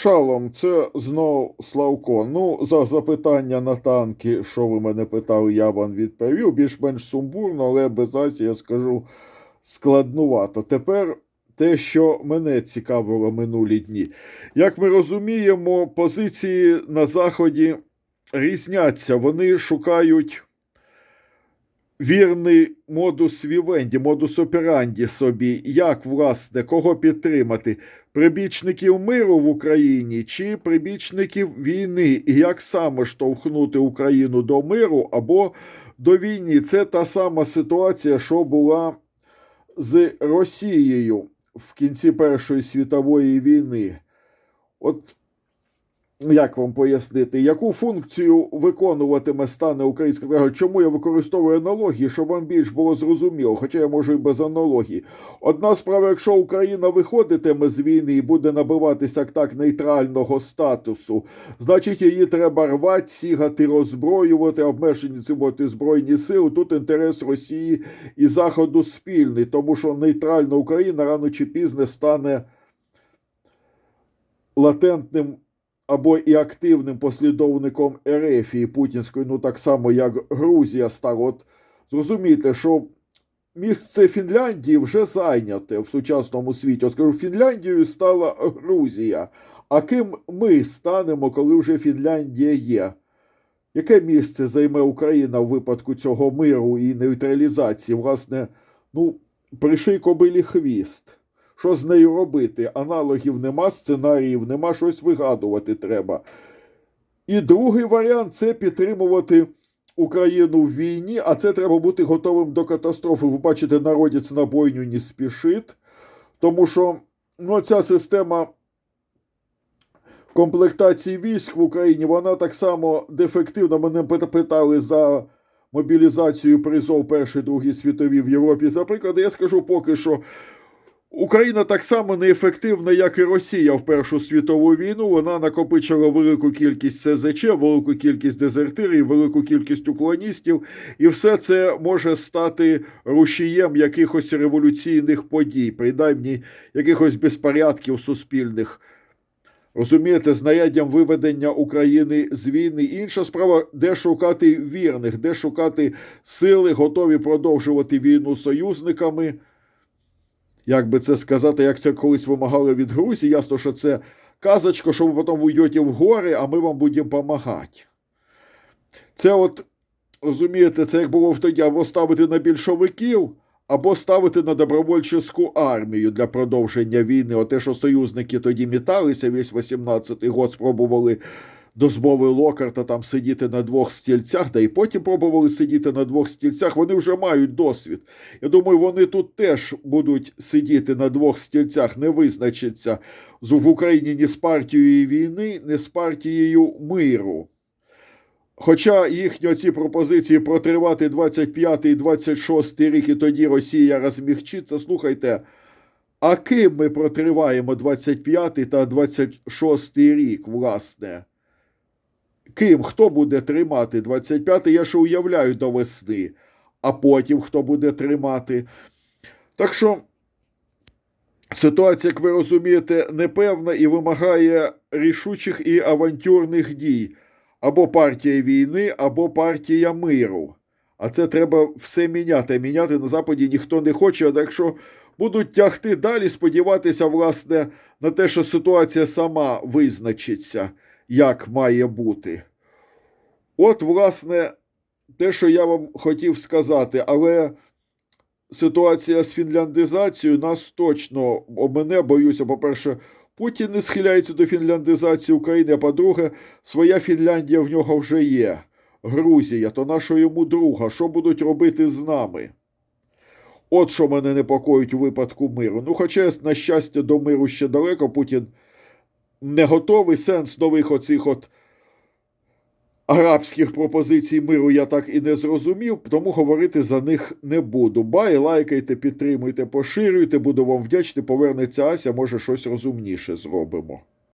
Шалом, це знов Славко. Ну, за запитання на танки, що ви мене питали, я вам відповів. Більш-менш сумбурно, але без Асі я скажу складнувато. Тепер те, що мене цікавило минулі дні. Як ми розуміємо, позиції на Заході різняться. Вони шукають вірний модус вівенді, модус операнді собі, як власне, кого підтримати, прибічників миру в Україні чи прибічників війни, і як саме штовхнути Україну до миру або до війни. Це та сама ситуація, що була з Росією в кінці Першої світової війни. От як вам пояснити, яку функцію виконуватиме стане українська держава? Чому я використовую аналогії, щоб вам більш було зрозуміло, хоча я можу і без аналогії. Одна справа, якщо Україна виходитиме з війни і буде набиватися так нейтрального статусу, значить її треба рвати, сігати, роззброювати, обмежені циботи збройні сили. Тут інтерес Росії і Заходу спільний, тому що нейтральна Україна рано чи пізно стане латентним або і активним послідовником Ерефії Путінської, ну так само, як Грузія стала. От зрозумійте, що місце Фінляндії вже зайняте в сучасному світі. От скажу, Фінляндією стала Грузія. А ким ми станемо, коли вже Фінляндія є? Яке місце займе Україна в випадку цього миру і нейтралізації? Власне, ну, приший кобилі хвіст. Що з нею робити? Аналогів нема, сценаріїв нема, щось вигадувати треба. І другий варіант це підтримувати Україну в війні, а це треба бути готовим до катастрофи. Ви бачите, народець на бойню не спішить, тому що ну, ця система комплектації військ в Україні, вона так само дефективна. Мене питали за мобілізацію призов Першої Другій світовій в Європі. За приклад, я скажу поки що. Україна так само неефективна, як і Росія в Першу світову війну. Вона накопичила велику кількість СЗЧ, велику кількість дезертирів, велику кількість уклоністів, і все це може стати рушієм якихось революційних подій, принаймні якихось безпорядків суспільних. Розумієте, знаряддям виведення України з війни. Інша справа, де шукати вірних, де шукати сили, готові продовжувати війну союзниками як би це сказати, як це колись вимагали від Грузії, ясно, що це казочка, що ви потім уйдете в гори, а ми вам будемо допомагати. Це от, розумієте, це як було тоді, або ставити на більшовиків, або ставити на добровольчу армію для продовження війни. Оте, що союзники тоді міталися, весь 18-й год спробували до змови Локарта там сидіти на двох стільцях, та і потім пробували сидіти на двох стільцях. Вони вже мають досвід. Я думаю, вони тут теж будуть сидіти на двох стільцях, не визначаться в Україні ні з партією війни, ні з партією миру. Хоча їхні ці пропозиції протривати 25 і 26 рік, і тоді Росія розмігчиться, слухайте. А ким ми протриваємо 25 та 26 рік, власне? Ким хто буде тримати 25-й, я ще уявляю до весни, а потім хто буде тримати. Так що ситуація, як ви розумієте, непевна і вимагає рішучих і авантюрних дій. Або партія війни, або партія миру. А це треба все міняти. Міняти на Западі ніхто не хоче. А якщо будуть тягти далі, сподіватися, власне, на те, що ситуація сама визначиться як має бути. От, власне, те, що я вам хотів сказати, але ситуація з фінляндизацією нас точно мене боюся, по-перше, Путін не схиляється до фінляндизації України, а по-друге, своя Фінляндія в нього вже є. Грузія, то наша йому друга. Що будуть робити з нами? От що мене непокоїть у випадку миру. Ну, хоча, на щастя, до миру ще далеко, Путін не готовий сенс нових оцих от арабських пропозицій миру я так і не зрозумів, тому говорити за них не буду. Бай, лайкайте, підтримуйте, поширюйте, буду вам вдячний. Повернеться Ася, може щось розумніше зробимо.